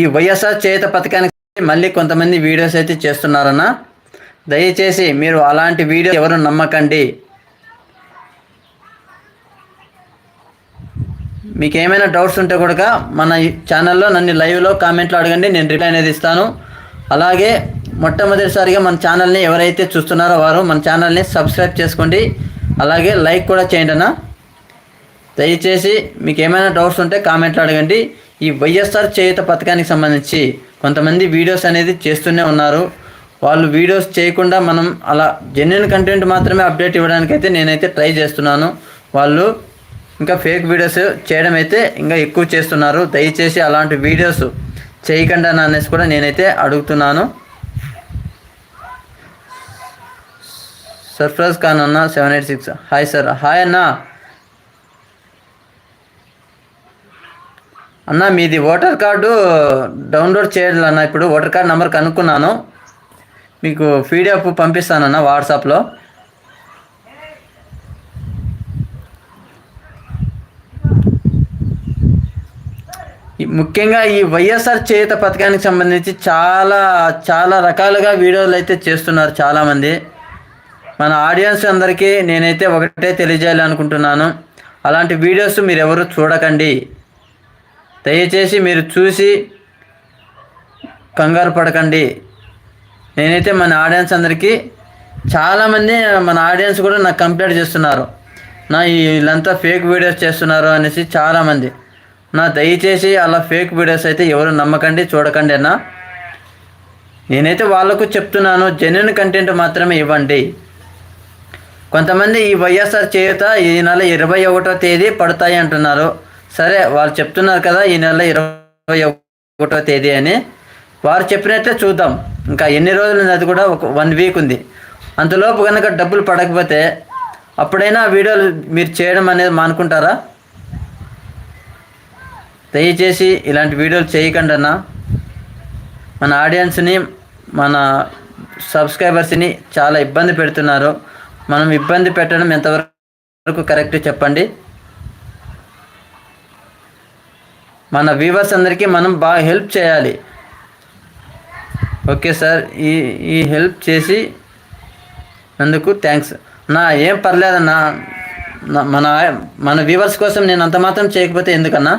ఈ వైఎస్ఆర్ చేత పథకానికి మళ్ళీ కొంతమంది వీడియోస్ అయితే చేస్తున్నారన్న. దయచేసి మీరు అలాంటి వీడియో ఎవరు నమ్మకండి. మీకు ఏమైనా డౌట్స్ ఉంటే కూడా మన ఈ ఛానల్లో నన్ను లైవ్లో కామెంట్లో అడగండి నేను రిప్లై అనేది ఇస్తాను. అలాగే మొట్టమొదటిసారిగా మన ఛానల్ని ఎవరైతే చూస్తున్నారో వారు మన ఛానల్ని సబ్స్క్రైబ్ చేసుకోండి. అలాగే లైక్ కూడా చేయండి అన్న. దయచేసి మీకు ఏమైనా డౌట్స్ ఉంటే కామెంట్లో అడగండి. ఈ వైఎస్ఆర్ చేయుత పథకానికి సంబంధించి కొంతమంది వీడియోస్ అనేది చేస్తూనే ఉన్నారు. వాళ్ళు వీడియోస్ చేయకుండా మనం అలా జెన్యున్ కంటెంట్ మాత్రమే అప్డేట్ ఇవ్వడానికి అయితే నేనైతే ట్రై చేస్తున్నాను. వాళ్ళు ఇంకా ఫేక్ వీడియోస్ చేయడం అయితే ఇంకా ఎక్కువ చేస్తున్నారు. దయచేసి అలాంటి వీడియోస్ చేయకుండా అనేసి కూడా నేనైతే అడుగుతున్నాను. సర్ఫరాజ్ ఖాన్ అన్న seven eight six hi sir hi అన్నా. అన్న మీది ఓటర్ కార్డు డౌన్లోడ్ చేయాలన్న ఇప్పుడు ఓటర్ కార్డు నెంబర్ కనుక్కున్నాను. మీకు పీడిఎఫ్ పంపిస్తానన్న వాట్సాప్లో. ముఖ్యంగా ఈ వైఎస్ఆర్ చేత పథకానికి సంబంధించి చాలా చాలా రకాలుగా వీడియోలు అయితే చేస్తున్నారు చాలామంది. మన ఆడియన్స్ అందరికీ నేనైతే ఒకటే తెలియజేయాలనుకుంటున్నాను. అలాంటి వీడియోస్ మీరు ఎవరు చూడకండి. దయచేసి మీరు చూసి కంగారు పడకండి. నేనైతే మన ఆడియన్స్ అందరికీ చాలామంది మన ఆడియన్స్ కూడా నాకు కంప్లైంట్ చేస్తున్నారు. నా ఈ- వీళ్ళంతా ఫేక్ వీడియోస్ చేస్తున్నారు అనేసి చాలామంది నా దయచేసి అలా ఫేక్ వీడియోస్ అయితే ఎవరు నమ్మకండి చూడకండి అన్న. నేనైతే వాళ్ళకు చెప్తున్నాను జెన్యున్ కంటెంట్ మాత్రమే ఇవ్వండి. కొంతమంది ఈ వైఎస్ఆర్ చేయుత ఈ నెల ఇరవై ఒకటో తేదీ పడతాయి అంటున్నారు. సరే వాళ్ళు చెప్తున్నారు కదా ఈ నెల ఇరవై ఒకటో తేదీ అని. వారు చెప్పినట్లే చూద్దాం. ఇంకా ఎన్ని రోజులు ఉంది? అది కూడా ఒక వన్ వీక్ ఉంది. అంతలోపు కనుక డబ్బులు పడకపోతే అప్పుడైనా వీడియోలు మీరు చేయడం అనేది మానుకుంటారా? దయచేసి ఇలాంటి వీడియోలు చేయకండి అన్న. మన ఆడియన్స్ని మన సబ్స్క్రైబర్స్ని చాలా ఇబ్బంది పెడుతున్నారు. మనం ఇబ్బంది పెట్టడం ఎంతవరకు కరెక్ట్ చెప్పండి. మన వ్యూవర్స్ అందరికీ మనం బాగా హెల్ప్ చేయాలి. ఓకే సార్ ఈ ఈ హెల్ప్ చేసి అందుకు థ్యాంక్స్ నా ఏం పర్లేదన్నా మన మన వ్యూవర్స్ కోసం నేను అంత మాత్రం చేయకపోతే ఎందుకన్నా?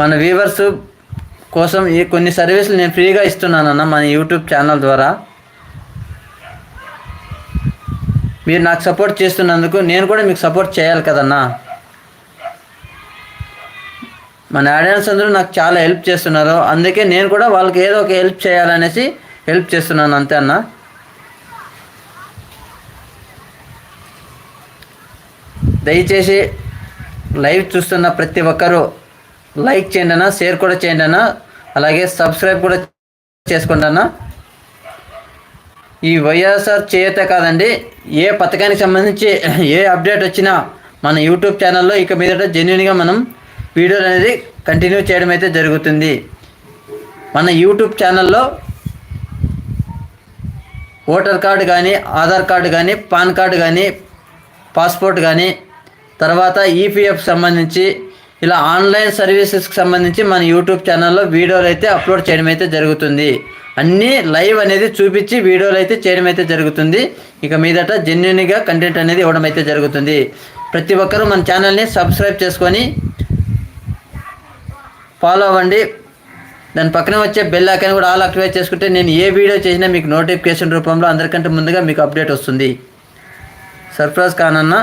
మన వ్యూవర్స్ కోసం ఈ కొన్ని సర్వీసులు నేను ఫ్రీగా ఇస్తున్నానన్న మన యూట్యూబ్ ఛానల్ ద్వారా. మీరు నాకు సపోర్ట్ చేస్తున్నందుకు నేను కూడా మీకు సపోర్ట్ చేయాలి కదన్నా. మన ఆడియన్స్ అందరూ నాకు చాలా హెల్ప్ చేస్తున్నారు. అందుకే నేను కూడా వాళ్ళకి ఏదో ఒక హెల్ప్ చేయాలనేసి హెల్ప్ చేస్తున్నాను అంతే అన్న. దయచేసి లైవ్ చూస్తున్న ప్రతి ఒక్కరూ లైక్ చేయండి అన్న షేర్ కూడా చేయండి అన్న అలాగే సబ్స్క్రైబ్ కూడా చేసుకోండి అన్న. ఈ వైఎస్ఆర్ చేయతే కాదండి ఏ పథకానికి సంబంధించి ఏ అప్డేట్ వచ్చినా మన యూట్యూబ్ ఛానల్లో ఇక మీదట జెన్యున్గా మనం వీడియోలు అనేది కంటిన్యూ చేయడం అయితే జరుగుతుంది. మన యూట్యూబ్ ఛానల్లో ఓటర్ కార్డు కానీ ఆధార్ కార్డు కానీ పాన్ కార్డు కానీ పాస్పోర్ట్ కానీ తర్వాత ఈపీఎఫ్ సంబంధించి ఇలా ఆన్లైన్ సర్వీసెస్కి సంబంధించి మన యూట్యూబ్ ఛానల్లో వీడియోలు అయితే అప్లోడ్ చేయడం అయితే జరుగుతుంది. అన్నీ లైవ్ అనేది చూపించి వీడియోలు అయితే చేయడం అయితే జరుగుతుంది. ఇక మీదట జెన్యున్గా కంటెంట్ అనేది ఇవ్వడం అయితే జరుగుతుంది. ప్రతి ఒక్కరూ మన ఛానల్ని సబ్స్క్రైబ్ చేసుకొని ఫాలో అవ్వండి. దాని పక్కన వచ్చే బెల్ ఐకాన్ కూడా ఆల్ యాక్టివేట్ చేసుకుంటే నేను ఏ వీడియో చేసినా మీకు నోటిఫికేషన్ రూపంలో అందరికంటే ముందుగా మీకు అప్డేట్ వస్తుంది. సర్ఫరాజ్ ఖాన్ అన్న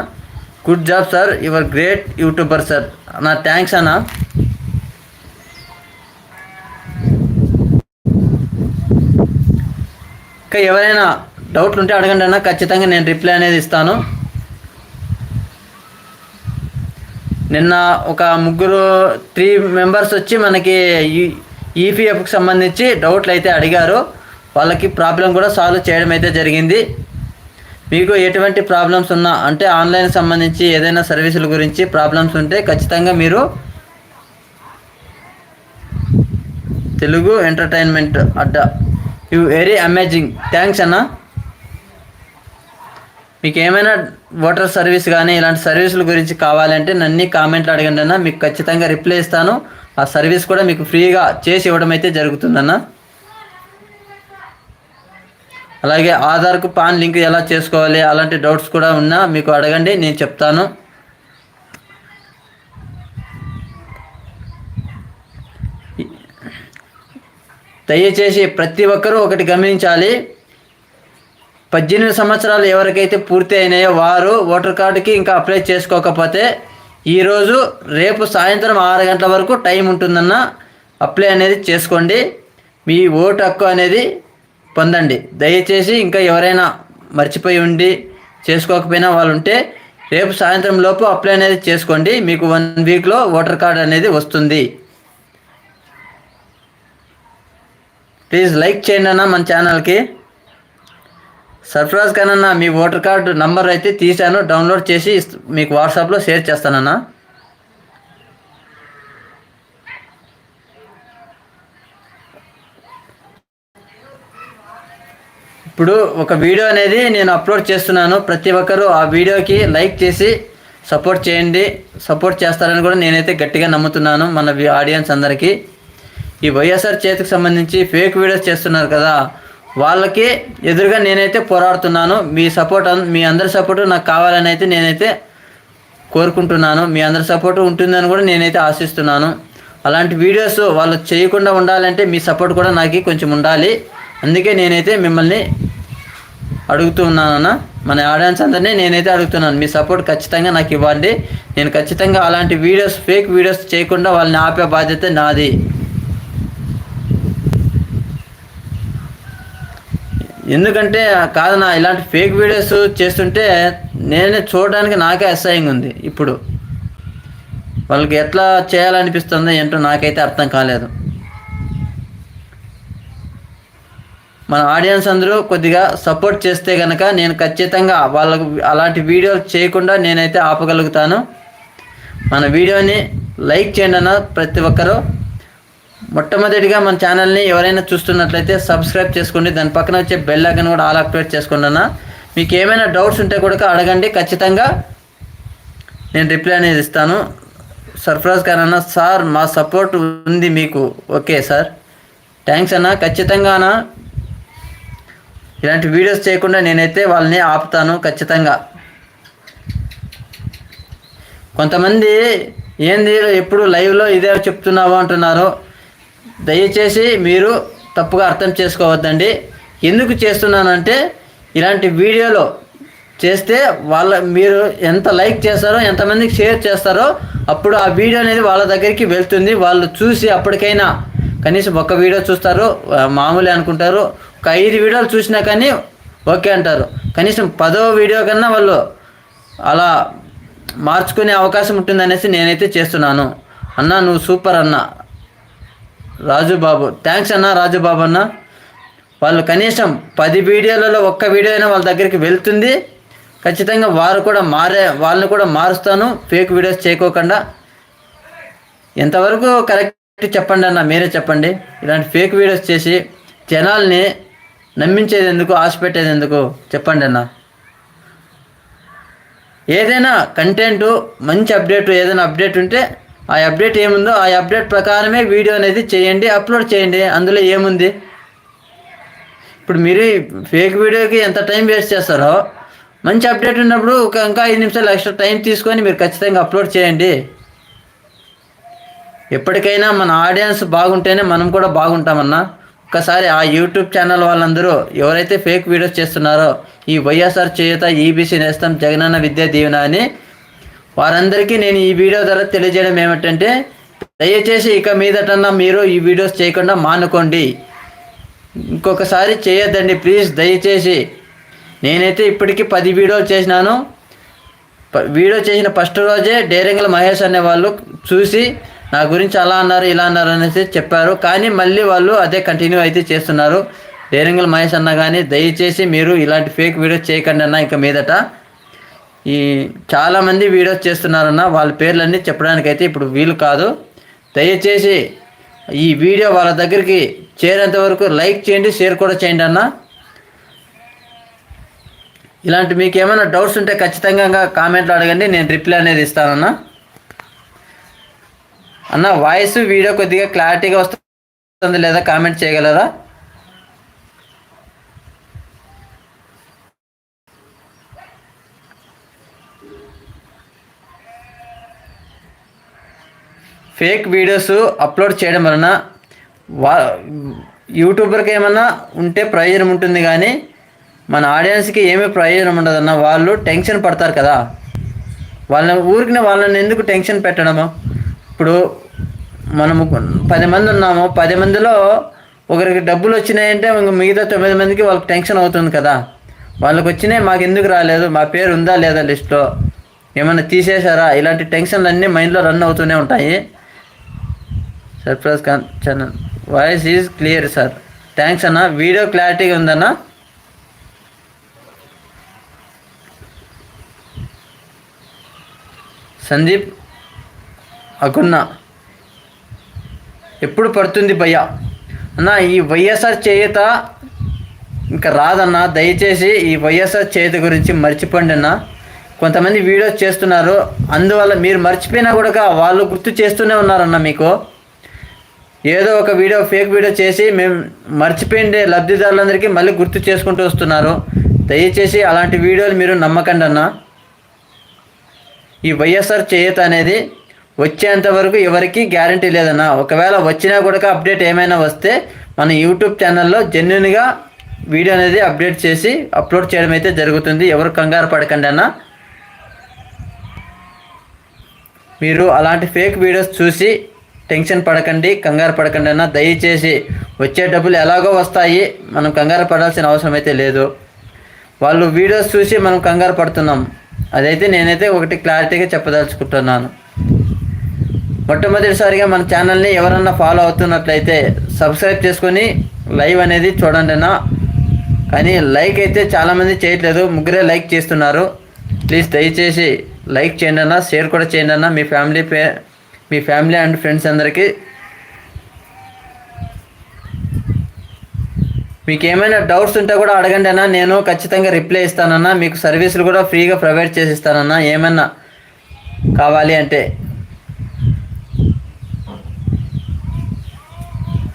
good job sir your great YouTuber sir నా థ్యాంక్స్ అన్న. ఇంకా ఎవరైనా డౌట్లు ఉంటే అడగండి అన్న. ఖచ్చితంగా నేను రిప్లై అనేది ఇస్తాను. నిన్న ఒక ముగ్గురు త్రీ మెంబర్స్ వచ్చి మనకి ఈపీఎఫ్కి సంబంధించి డౌట్లు అయితే అడిగారు. వాళ్ళకి ప్రాబ్లం కూడా సాల్వ్ చేయడం అయితే జరిగింది. మీకు ఎటువంటి ప్రాబ్లమ్స్ ఉన్నా అంటే ఆన్లైన్ సంబంధించి ఏదైనా సర్వీసుల గురించి ప్రాబ్లమ్స్ ఉంటే ఖచ్చితంగా మీరు Telugu entertainment Adda you very amazing thanks అన్న. మీకు ఏమైనా వాటర్ సర్వీస్ కానీ ఇలాంటి సర్వీసుల గురించి కావాలంటే నన్ను కామెంట్లు అడగండి అన్న. మీకు ఖచ్చితంగా రిప్లై ఇస్తాను. ఆ సర్వీస్ కూడా మీకు ఫ్రీగా చేసి ఇవ్వడం అయితే జరుగుతుందన్న అలాగే ఆధార్కు పాన్ లింక్ ఎలా చేసుకోవాలి అలాంటి డౌట్స్ కూడా ఉన్నా మీకు అడగండి నేను చెప్తాను. దయచేసి ప్రతి ఒక్కరూ ఒకటి గమనించాలి. పద్దెనిమిది సంవత్సరాలు ఎవరికైతే పూర్తి అయినాయో వారు ఓటర్ కార్డుకి ఇంకా అప్లై చేసుకోకపోతే ఈరోజు రేపు సాయంత్రం ఆరు గంటల వరకు టైం ఉంటుందన్న అప్లై అనేది చేసుకోండి. మీ ఓటు హక్కు అనేది పొందండి. దయచేసి ఇంకా ఎవరైనా మర్చిపోయి ఉండి చేసుకోకపోయినా వాళ్ళు ఉంటే రేపు సాయంత్రం లోపు అప్లై అనేది చేసుకోండి. మీకు వన్ వీక్లో ఓటర్ కార్డ్ అనేది వస్తుంది. ప్లీజ్ లైక్ చేయండి అన్న మన ఛానల్కి. సర్ఫరాజ్ ఖాన్ అన్న మీ ఓటర్ కార్డు నంబర్ అయితే తీశాను డౌన్లోడ్ చేసి మీకు వాట్సాప్లో షేర్ చేస్తానన్నా ఇప్పుడు ఒక వీడియో అనేది నేను అప్లోడ్ చేస్తున్నాను ప్రతి ఒక్కరూ ఆ వీడియోకి లైక్ చేసి సపోర్ట్ చేయండి సపోర్ట్ చేస్తారని కూడా నేనైతే గట్టిగా నమ్ముతున్నాను మన ఆడియన్స్ అందరికీ. ఈ వైఎస్ఆర్ చేతికి సంబంధించి ఫేక్ వీడియోస్ చేస్తున్నారు కదా వాళ్ళకి ఎదురుగా నేనైతే పోరాడుతున్నాను. మీ సపోర్ట్ మీ అందరి సపోర్టు నాకు కావాలని అయితే నేనైతే కోరుకుంటున్నాను. మీ అందరి సపోర్ట్ ఉంటుందని కూడా నేనైతే ఆశిస్తున్నాను. అలాంటి వీడియోస్ వాళ్ళు చేయకుండా ఉండాలంటే మీ సపోర్ట్ కూడా నాకు కొంచెం ఉండాలి. అందుకే నేనైతే మిమ్మల్ని అడుగుతూ ఉన్నానన్న మన ఆడియన్స్ అందరినీ నేనైతే అడుగుతున్నాను. మీ సపోర్ట్ ఖచ్చితంగా నాకు ఇవ్వండి. నేను ఖచ్చితంగా అలాంటి వీడియోస్ ఫేక్ వీడియోస్ చేయకుండా వాళ్ళని ఆపే బాధ్యత నాది. ఎందుకంటే కాదన్నా ఇలాంటి ఫేక్ వీడియోస్ చేస్తుంటే నేనే చూడడానికి నాకే అసహ్యంగా ఉంది ఇప్పుడు. వాళ్ళకి ఎట్లా చేయాలనిపిస్తుందో ఏంటో నాకైతే అర్థం కాలేదు. మన ఆడియన్స్ అందరూ కొద్దిగా సపోర్ట్ చేస్తే కనుక నేను ఖచ్చితంగా వాళ్ళకు అలాంటి వీడియోలు చేయకుండా నేనైతే ఆపగలుగుతాను. మన వీడియోని లైక్ చేయండి అన్న ప్రతి ఒక్కరూ. మొట్టమొదటిగా మన ఛానల్ని ఎవరైనా చూస్తున్నట్లయితే సబ్స్క్రైబ్ చేసుకోండి. దాని పక్కన వచ్చే బెల్ ఐకన్ కూడా ఆల్ యాక్టివేట్ చేసుకోండి అన్న మీకు ఏమైనా డౌట్స్ ఉంటే కూడా అడగండి. ఖచ్చితంగా నేను రిప్లై అనేది ఇస్తాను. సర్ఫరాజ్ ఖాన్ అన్న సార్ మా సపోర్ట్ ఉంది మీకు. Okay sir. థ్యాంక్స్ అన్న. ఖచ్చితంగా అన్న. ఇలాంటి వీడియోస్ చేయకుండా నేనైతే వాళ్ళని ఆపుతాను. ఖచ్చితంగా. కొంతమంది ఏంది ఎప్పుడు లైవ్లో ఇదే చెప్తున్నావు అంటున్నారు. దయచేసి మీరు తప్పుగా అర్థం చేసుకోవద్దండి. ఎందుకు చేస్తున్నానంటే ఇలాంటి వీడియోలో చేస్తే వాళ్ళ మీరు ఎంత లైక్ చేస్తారో ఎంతమందికి షేర్ చేస్తారో అప్పుడు ఆ వీడియో అనేది వాళ్ళ దగ్గరికి వెళ్తుంది. వాళ్ళు చూసి అప్పటికైనా కనీసం ఒక వీడియో చూస్తారు. మామూలే అనుకుంటారు. ఒక ఐదు వీడియోలు చూసినా కానీ ఓకే అంటారు. కనీసం పదో వీడియో కన్నా వాళ్ళు అలా మార్చుకునే అవకాశం ఉంటుందనేసి నేనైతే చేస్తున్నాను. అన్న నువ్వు సూపర్ అన్న. రాజుబాబు. థ్యాంక్స్ అన్న రాజుబాబు అన్న. వాళ్ళు కనీసం పది వీడియోలలో ఒక్క వీడియో అయినా వాళ్ళ దగ్గరికి వెళ్తుంది. ఖచ్చితంగా వారు కూడా మారే వాళ్ళని కూడా మారుస్తాను. ఫేక్ వీడియోస్ చేయకోకుండా. ఎంతవరకు కరెక్ట్ చెప్పండి అన్న మీరే చెప్పండి. ఇలాంటి ఫేక్ వీడియోస్ చేసి జనాల్ని నమ్మించేది ఎందుకు ఆశ పెట్టేది ఎందుకు? చెప్పండి అన్న. ఏదైనా కంటెంట్ మంచి అప్డేట్ ఏదైనా అప్డేట్ ఉంటే ఆ అప్డేట్ ఏముందో ఆ అప్డేట్ ప్రకారమే వీడియో అనేది చేయండి అప్లోడ్ చేయండి. అందులో ఏముంది? ఇప్పుడు మీరు ఫేక్ వీడియోకి ఎంత టైం వేస్ట్ చేస్తారో మంచి అప్డేట్ ఉన్నప్పుడు ఒక ఇంకా ఐదు నిమిషాలు ఎక్స్ట్రా టైం తీసుకొని మీరు ఖచ్చితంగా అప్లోడ్ చేయండి. ఎప్పటికైనా మన ఆడియన్స్ బాగుంటేనే మనం కూడా బాగుంటామన్నా ఒక్కసారి ఆ యూట్యూబ్ ఛానల్ వాళ్ళందరూ ఎవరైతే ఫేక్ వీడియోస్ చేస్తున్నారో ఈ వైఎస్ఆర్ చేయుత ఈబీసీ నేస్తం జగనన్న విద్యా దీవెన అని వారందరికీ నేను ఈ వీడియో ద్వారా తెలియజేయడం ఏమిటంటే దయచేసి ఇక మీదటన్నా మీరు ఈ వీడియోస్ చేయకుండా మానుకోండి. ఇంకొకసారి చేయొద్దండి ప్లీజ్ దయచేసి. నేనైతే ఇప్పటికీ పది వీడియోలు చేసినాను. వీడియో చేసిన ఫస్ట్ రోజే డేరింగ్ల మహేష్ అనే వాళ్ళు చూసి నా గురించి అలా అన్నారు ఇలా అన్నారు అనేసి చెప్పారు. కానీ మళ్ళీ వాళ్ళు అదే కంటిన్యూ అయితే చేస్తున్నారు. డేరింగ్ల మహేష్ అన్న కానీ దయచేసి మీరు ఇలాంటి ఫేక్ వీడియోస్ చేయకండి అన్న ఇక మీదట. ఈ చాలామంది వీడియోస్ చేస్తున్నారన్న వాళ్ళ పేర్లన్నీ చెప్పడానికైతే ఇప్పుడు వీలు కాదు. దయచేసి ఈ వీడియో వాళ్ళ దగ్గరికి చేరేంత వరకు లైక్ చేయండి షేర్ కూడా చేయండి అన్న. ఇలాంటి మీకు ఏమైనా డౌట్స్ ఉంటే ఖచ్చితంగా కామెంట్లో అడగండి నేను రిప్లై అనేది ఇస్తానన్న. అన్న వాయిస్ వీడియో కొద్దిగా క్లారిటీగా వస్తుంది లేదా కామెంట్ చేయగలరా? ఫేక్ వీడియోస్ అప్లోడ్ చేయడం వలన వా యూట్యూబర్కి ఏమన్నా ఉంటే ప్రయోజనం ఉంటుంది కానీ మన ఆడియన్స్కి ఏమీ ప్రయోజనం ఉండదన్న వాళ్ళు టెన్షన్ పడతారు కదా. వాళ్ళని ఊరికి వాళ్ళని ఎందుకు టెన్షన్ పెట్టడము? ఇప్పుడు మనము పది మంది ఉన్నాము పది మందిలో ఒకరికి డబ్బులు వచ్చినాయంటే ఇంక మిగతా తొమ్మిది మందికి వాళ్ళకి టెన్షన్ అవుతుంది కదా. వాళ్ళకి వచ్చినాయి మాకు ఎందుకు రాలేదు మా పేరు ఉందా లేదా లిస్ట్లో? ఏమైనా తీసేశారా? ఇలాంటి టెన్షన్లు అన్నీ మైండ్లో రన్ అవుతూనే ఉంటాయి. Sarfaraz Khan channel voice is clear sir thanks అన్న. వీడియో క్లారిటీగా ఉందన్న. సందీప్ అకున్న. ఎప్పుడు పడుతుంది భయ్య? అన్న ఈ వైఎస్ఆర్ చేయుత ఇంకా రాదన్న. దయచేసి ఈ వైఎస్ఆర్ చేయుత గురించి మర్చిపోండి అన్న. కొంతమంది వీడియోస్ చేస్తున్నారు. అందువల్ల మీరు మర్చిపోయినా కూడా వాళ్ళు గుర్తు చేస్తూనే ఉన్నారన్న మీకు. ఏదో ఒక వీడియో ఫేక్ వీడియో చేసి మేము మర్చిపోయిండే లబ్ధిదారులందరికీ మళ్ళీ గుర్తు చేసుకుంటూ వస్తున్నారు. దయచేసి అలాంటి వీడియోలు మీరు నమ్మకండి అన్న. ఈ వైఎస్ఆర్ చేయూత అనేది వచ్చేంత వరకు ఎవరికి గ్యారంటీ లేదన్న. ఒకవేళ వచ్చినా కూడా అప్డేట్ ఏమైనా వస్తే మన యూట్యూబ్ ఛానల్లో జెన్యున్గా వీడియో అనేది అప్డేట్ చేసి అప్లోడ్ చేయడం అయితే జరుగుతుంది. ఎవరు కంగారు పడకండి అన్న. మీరు అలాంటి ఫేక్ వీడియోస్ చూసి టెన్షన్ పడకండి కంగారు పడకండి అన్న దయచేసి వచ్చే డబ్బులు ఎలాగో వస్తాయి మనం కంగారు పడాల్సిన అవసరం అయితే లేదు. వాళ్ళు వీడియోస్ చూసి మనం కంగారు పడుతున్నాం. అదైతే నేనైతే ఒకటి క్లారిటీగా చెప్పదలుచుకుంటున్నాను. మొట్టమొదటిసారిగా మన ఛానల్ని ఎవరన్నా ఫాలో అవుతున్నట్లయితే సబ్స్క్రైబ్ చేసుకొని లైవ్ అనేది చూడండి అన్న. కానీ లైక్ అయితే చాలామంది చేయట్లేదు ముగ్గురే లైక్ చేస్తున్నారు. ప్లీజ్ దయచేసి లైక్ చేయండి అన్న షేర్ కూడా చేయండి అన్న. మీ ఫ్యామిలీ పే మీ ఫ్యామిలీ అండ్ ఫ్రెండ్స్ అందరికీ. మీకు ఏమైనా డౌట్స్ ఉంటే కూడా అడగండి అన్న. నేను ఖచ్చితంగా రిప్లై ఇస్తానన్నా. మీకు సర్వీసులు కూడా ఫ్రీగా ప్రొవైడ్ చేసి ఇస్తానన్నా ఏమన్నా కావాలి అంటే.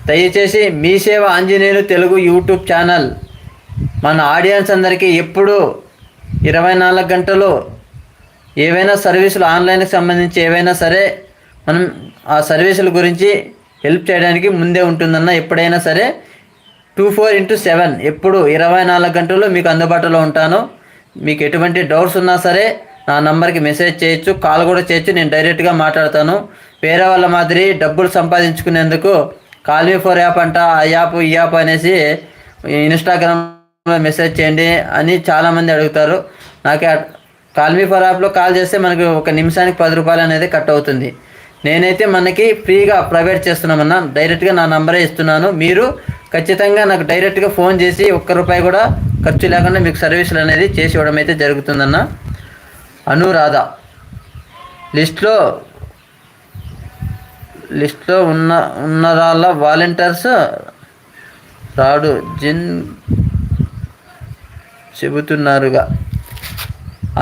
దయచేసి మీ సేవ ఆంజనేయులు తెలుగు యూట్యూబ్ ఛానల్. మన ఆడియన్స్ అందరికీ ఎప్పుడు ఇరవై నాలుగు గంటలు ఏవైనా సర్వీసులు ఆన్లైన్కి సంబంధించి ఏవైనా సరే మనం ఆ సర్వీసుల గురించి హెల్ప్ చేయడానికి ముందే ఉంటుందన్న ఎప్పుడైనా సరే టూ ఫోర్ ఇంటూ సెవెన్ ఎప్పుడు ఇరవై నాలుగు గంటలు మీకు అందుబాటులో ఉంటాను. మీకు ఎటువంటి డౌట్స్ ఉన్నా సరే నా నంబర్కి మెసేజ్ చేయొచ్చు కాల్ కూడా చేయొచ్చు నేను డైరెక్ట్గా మాట్లాడతాను. వేరే వాళ్ళ మాదిరి డబ్బులు సంపాదించుకునేందుకు కాల్ మీ ఫోర్ యాప్ అంట ఆ యాప్ ఈ యాప్ అనేసి ఇన్స్టాగ్రామ్లో మెసేజ్ చేయండి అని చాలామంది అడుగుతారు. నాకు కాల్ మీ ఫోర్ యాప్లో కాల్ చేస్తే మనకు ఒక నిమిషానికి పది రూపాయలు అనేది కట్ అవుతుంది. నేనైతే మనకి ఫ్రీగా ప్రొవైడ్ చేస్తున్నామన్నా డైరెక్ట్గా నా నంబరే ఇస్తున్నాను. మీరు ఖచ్చితంగా నాకు డైరెక్ట్గా ఫోన్ చేసి ఒక్క రూపాయి కూడా ఖర్చు లేకుండా మీకు సర్వీసులు అనేది చేసి ఇవ్వడం అయితే జరుగుతుందన్న. అనురాధ లిస్ట్లో లిస్ట్లో ఉన్న ఉన్నరాళ్ళ వాలంటీర్స్ రాడు. జిన్ చెబుతున్నారుగా.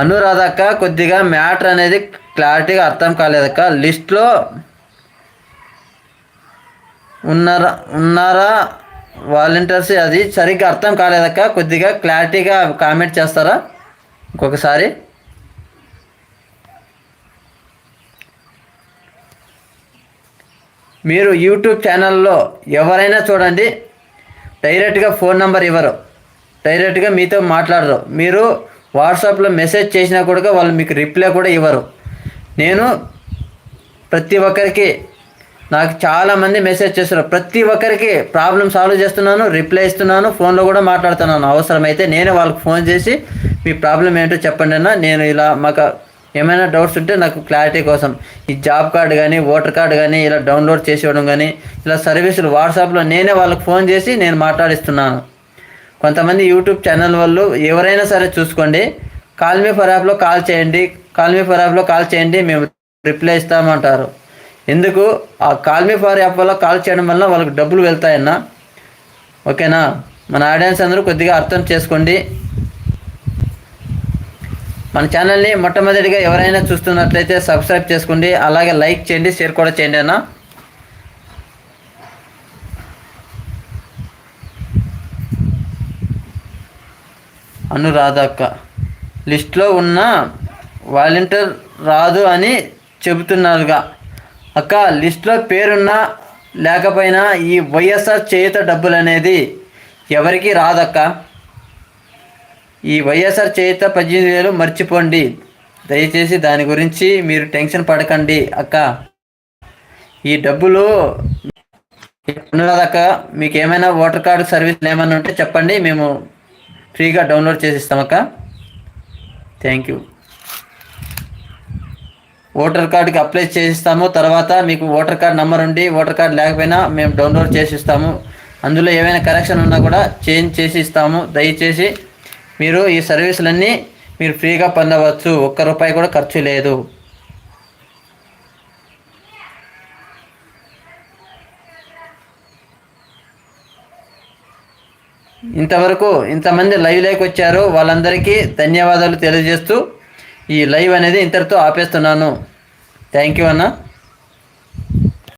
అనురాధక్క కొద్దిగా మ్యాటర్ అనేది క్లారిటీగా అర్థం కాలేదక్క. లిస్ట్లో ఉన్నారా ఉన్నారా వాలంటీర్స్ అది సరిగ్గా అర్థం కాలేదక్క. కొద్దిగా క్లారిటీగా కామెంట్ చేస్తారా ఇంకొకసారి? మీరు యూట్యూబ్ ఛానల్లో ఎవరైనా చూడండి డైరెక్ట్గా ఫోన్ నెంబర్ ఇవ్వరు. డైరెక్ట్గా మీతో మాట్లాడరు. మీరు వాట్సాప్లో మెసేజ్ చేసినా కూడా వాళ్ళు మీకు రిప్లై కూడా ఇవ్వరు. నేను ప్రతి ఒక్కరికి నాకు చాలామంది మెసేజ్ చేస్తున్నారు. ప్రతి ఒక్కరికి ప్రాబ్లం సాల్వ్ చేస్తున్నాను రిప్లై ఇస్తున్నాను ఫోన్లో కూడా మాట్లాడుతున్నాను. అవసరమైతే నేనే వాళ్ళకి ఫోన్ చేసి మీ ప్రాబ్లం ఏంటో చెప్పండి అన్న. నేను ఇలా మాకు ఏమైనా డౌట్స్ ఉంటే నాకు క్లారిటీ కోసం ఈ జాబ్ కార్డు కానీ ఓటర్ కార్డు కానీ ఇలా డౌన్లోడ్ చేసి ఇవ్వడం కానీ ఇలా సర్వీసులు వాట్సాప్లో నేనే వాళ్ళకి ఫోన్ చేసి నేను మాట్లాడిస్తున్నాను. కొంతమంది యూట్యూబ్ ఛానల్ వాళ్ళు ఎవరైనా సరే చూసుకోండి. కాల్మీ ఫర్ యాప్లో కాల్ చేయండి. కాల్మీ ఫర్ యాప్లో కాల్ చేయండి మేము రిప్లై ఇస్తామంటారు. ఎందుకు? ఆ కాల్మీ ఫర్ యాప్ వల్ల కాల్ చేయడం వల్ల వాళ్ళకి డబ్బులు వెళ్తాయన్న. ఓకేనా? మన ఆడియన్స్ అందరూ కొద్దిగా అర్థం చేసుకోండి. మన ఛానల్ని మొట్టమొదటిగా ఎవరైనా చూస్తున్నట్లయితే సబ్స్క్రైబ్ చేసుకోండి. అలాగే లైక్ చేయండి షేర్ కూడా చేయండి అన్న. అనురాధ అక్క. లిస్ట్లో ఉన్న వాలంటీర్ రాదు అని చెబుతున్నారుగా. అక్క లిస్ట్లో పేరున్నా లేకపోయినా ఈ వైఎస్ఆర్ చేయుత డబ్బులు అనేది ఎవరికి రాదక్క. ఈ వైఎస్ఆర్ చేయుత పద్దెనిమిది వేలు మర్చిపోండి. దయచేసి దాని గురించి మీరు టెన్షన్ పడకండి అక్క. ఈ డబ్బులు ఉన్నదక్క మీకు ఏమైనా ఓటర్ కార్డు సర్వీసులు ఏమైనా ఉంటే చెప్పండి మేము ఫ్రీగా డౌన్లోడ్ చేసి ఇస్తామక్క థ్యాంక్ యూ. ఓటర్ కార్డుకి అప్లై చేసిస్తాము. తర్వాత మీకు ఓటర్ కార్డ్ నెంబర్ ఉండి ఓటర్ కార్డు లేకపోయినా మేము డౌన్లోడ్ చేసి ఇస్తాము అందులో ఏమైనా కరెక్షన్ ఉన్నా కూడా చేంజ్ చేసి ఇస్తాము. దయచేసి మీరు ఈ సర్వీసులన్నీ మీరు ఫ్రీగా పొందవచ్చు. ఒక్క రూపాయి కూడా ఖర్చు లేదు. ఇంతవరకు ఇంతమంది లైవ్ లైక్ వచ్చారు. వాళ్ళందరికీ ధన్యవాదాలు తెలియజేస్తూ ఈ లైవ్ అనేది ఇంతటితో ఆపేస్తున్నాను. థ్యాంక్ యూ అన్నా.